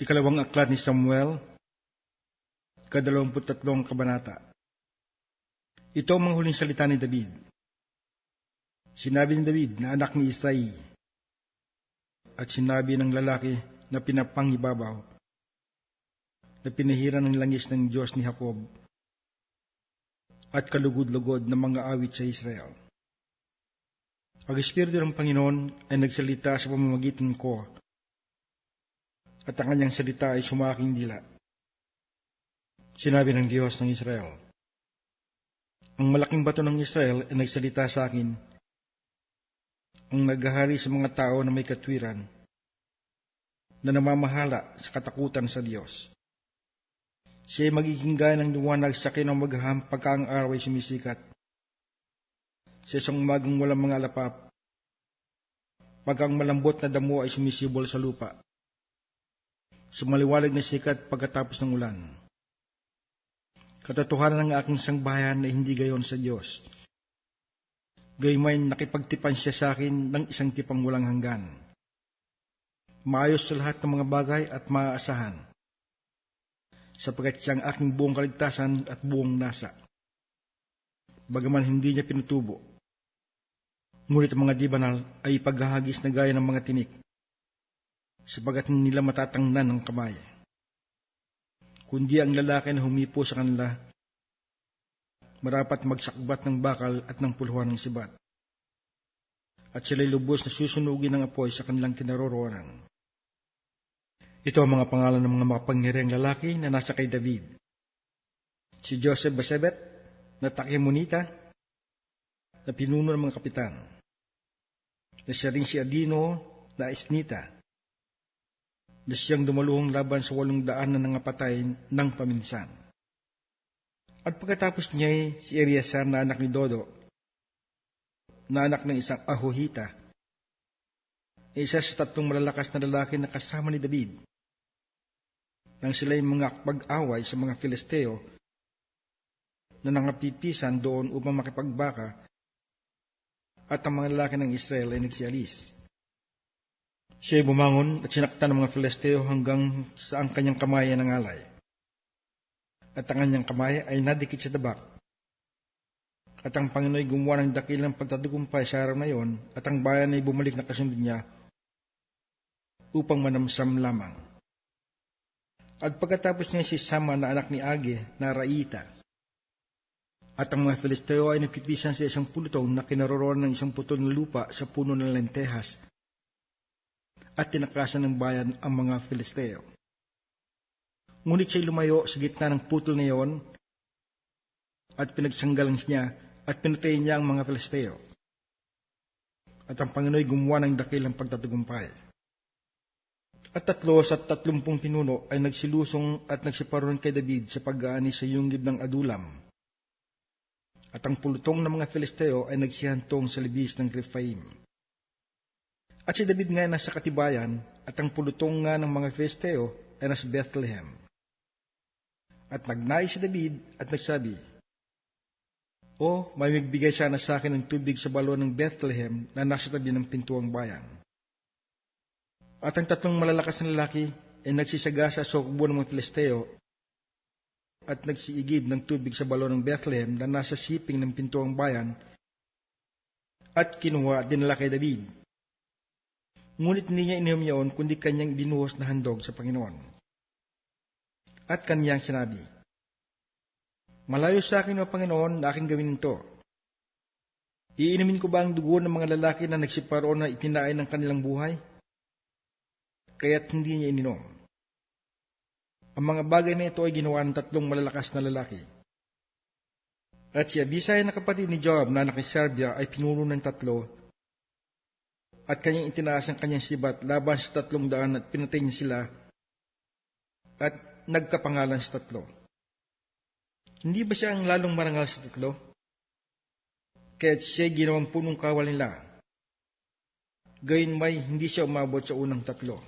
Ikalawang aklat ni Samuel, kadalawamput tatlong kabanata. Ito ang mga huling salita ni David. Sinabi ni David na anak ni Isai at sinabi ng lalaki na pinapangibabaw na pinahiran ng langis ng Diyos ni Jacob at kalugod-lugod ng mga awit sa Israel. Ang Espiritu ng Panginoon ay nagsalita sa pamamagitan ko at ang kanyang salita ay sumaking dila. Sinabi ng Diyos ng Israel, Ang malaking bato ng Israel ay nagsalita sa akin, ang naghahari sa mga tao na may katwiran, na namamahala sa katakutan sa Diyos. Siya ay magiging gaya ng liwanag sa kinamagham pagka ang araw ay sumisikat. Sa isang umagang walang mga alapap, pag ang malambot na damo ay sumisibol sa lupa. Sa maliwalag na sikat pagkatapos ng ulan. Katotohanan ng aking sangbahayan na hindi gayon sa Diyos. Gaymay nakipagtipan siya sa akin ng isang tipang walang hanggan. Maayos sa lahat ng mga bagay at maaasahan sapagkat siyang aking buong kaligtasan at buong nasa. Bagaman hindi niya pinutubo, ngunit ang mga dibanal ay paghahagis na gaya ng mga tinik, sapagat nila matatangnan ng kamay. Kundi ang lalaki na humipo sa kanila, marapat magsakbat ng bakal at ng puluhan ng sibat. At sila'y lubos na susunugin ng apoy sa kanilang kinaroroonan. Ito ang mga pangalan ng mga makapangyariang lalaki na nasa kay David. Si Joseph Basebet, na Takemonita, na pinuno ng mga kapitan. Na siya rin si Adino, na Isnita, na siyang dumaluhong laban sa walong daan na nangapatay ng paminsan. At pagkatapos niya si Eliasar na anak ni Dodo, na anak ng isang Ahohita, isa sa tatlong malalakas na lalaki na kasama ni David nang sila'y mga pag-away sa mga Filisteo na nangapipisan doon upang makipagbaka at ang mga lalaki ng Israel ay nagsialis. Siya ay bumangon at sinaktan ng mga Filisteo hanggang sa ang kanyang kamay ay nangalay. At ang kanyang kamay ay nadikit sa dabak. At ang Panginoon ay gumawa ng dakilang pagtatagumpay sa araw na iyon at ang bayan ay bumalik na kasunod niya upang manamsam lamang. At pagkatapos niya si Sama na anak ni Age na Raita. At ang mga Filisteo ay nagkitisan sa isang pulutong na kinaroroon ng isang putol ng lupa sa puno ng lentehas. At tinakasan ng bayan ang mga Filisteo. Ngunit siya'y lumayo sa gitna ng putol na iyon at pinagsanggalan niya at pinatay niya ang mga Filisteo. At ang Panginoon gumawa ng dakilang pagtatagumpay. At tatlo sa tatlumpung pinuno ay nagsilusong at nagsiparon kay David sa pag-aani sa yunggib ng Adulam. At ang pulutong ng mga Filisteo ay nagsihantong sa libis ng Rephaim. At si David nga nasa katibayan at ang pulutong nga ng mga Filisteo ay nasa Bethlehem. At nagnais si David at nagsabi, O, may magbigay sana sa akin ng tubig sa balon ng Bethlehem na nasa tabi ng pintuang bayan. At ang tatlong malalakas na lalaki ay nagsisagasa sa hukbo ng mga Filisteo at nagsiigib ng tubig sa balon ng Bethlehem na nasa siping ng pintuang bayan at kinuha dinala kay David. Ngunit hindi niya ininom yun kundi kanyang binuhos na handog sa Panginoon. At kanyang sinabi, Malayo sa akin o Panginoon na aking gawin ito. Iinimin ko ba ang dugo ng mga lalaki na nagsiparoon na itinaay ng kanilang buhay? kaya't hindi niya ininom. Ang mga bagay na ito ay ginawa ng tatlong malalakas na lalaki. At si Abisay na kapatid ni Joab na Serbia ay pinuno ng tatlo at kanyang itinaas ang kanyang sibat laban sa tatlong daan at pinatay niya sila at nagkapangalan sa tatlo. Hindi ba siya ang lalong marangal sa tatlo? Kaya't siya ginawang punong kawal nila. Gayun may hindi siya umabot sa unang tatlo.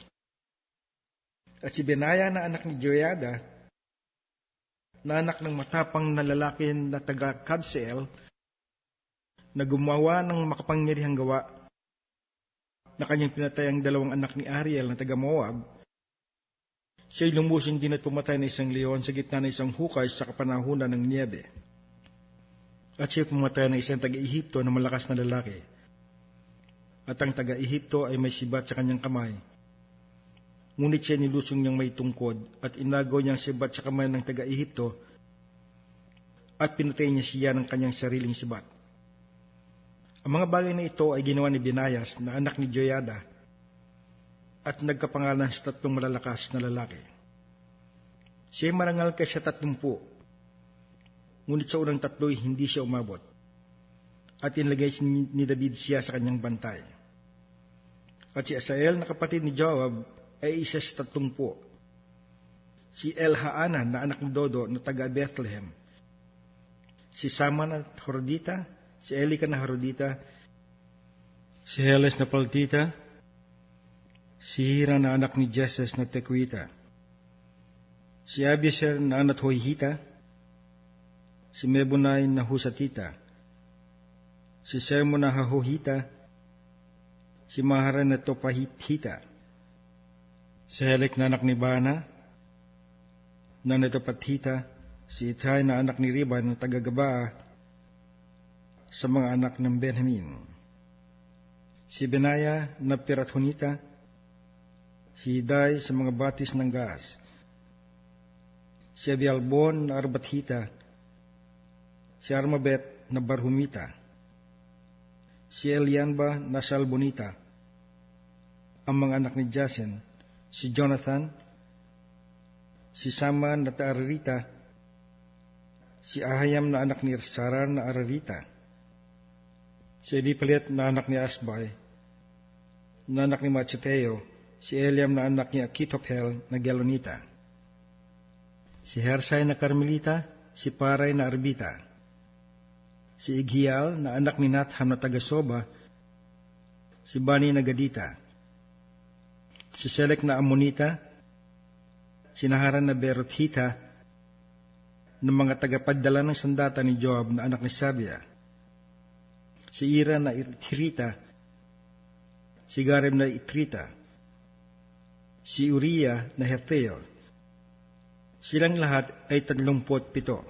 At si Benaya na anak ni Joyada, na anak ng matapang na lalaki na taga Kabseel, na gumawa ng makapangyarihang gawa, na kanyang pinatay ang dalawang anak ni Ariel na taga Moab, Siya'y lumusing din at pumatay ng isang leon sa gitna ng isang hukay sa kapanahunan ng niebe. At siya pumatay ng isang taga-Ehipto na malakas na lalaki. At ang taga-Ehipto ay may sibat sa kanyang kamay. Ngunit siya nilusong niyang may tungkod at inagaw niyang sibat sa kamay ng taga-Ehipto at pinatay niya siya ng kanyang sariling sibat. Ang mga bagay na ito ay ginawa ni Binayas na anak ni Joyada at nagkapangalan sa tatlong malalakas na lalaki. Siya marangal kay siya tatlumpu, ngunit sa unang tatlo'y hindi siya umabot, at inlagay ni David siya sa kanyang bantay. At si Asael na kapatid ni Joab ay isa sa tatlumpu. Si Elhaanan na anak ni Dodo na taga Bethlehem. Si Sama na Horodita, si Elika na Horodita, si Heles na Paltita, si Hira na anak ni Jesus na Tequita, si Abieser na anak Hoyhita, si Mebunay na Husatita, si Semo na Hahohita, si Maharan na Topahithita, si Helek na anak ni Bana, na Netopathita, si Itay na anak ni Riba na tagagabaa sa mga anak ng Benjamin, si Benaya na Pirathonita, si Hiday sa mga batis ng gas, si Abialbon na Arbathita, si Armabet na Barhumita, si Elianba na Salbonita, ang mga anak ni Jasen, si Jonathan, si Sama na Taararita, si Ahayam na anak ni Saran na Ararita, si Elipalet na anak ni Asbay, na anak ni Macheteo, si Eliam na anak ni Akitophel na Gelonita, si Hersay na Carmelita, si Paray na Arbita, si Igial na anak ni Natham na Tagasoba, si Bani na Gadita, si Selek na Amonita, si Naharan na Berothita, ng mga tagapagdala ng sandata ni Joab na anak ni Sabia, si Ira na Itrita, si Garem na Itrita, si Uriah na Hetheo. Silang lahat ay taglumpot pito.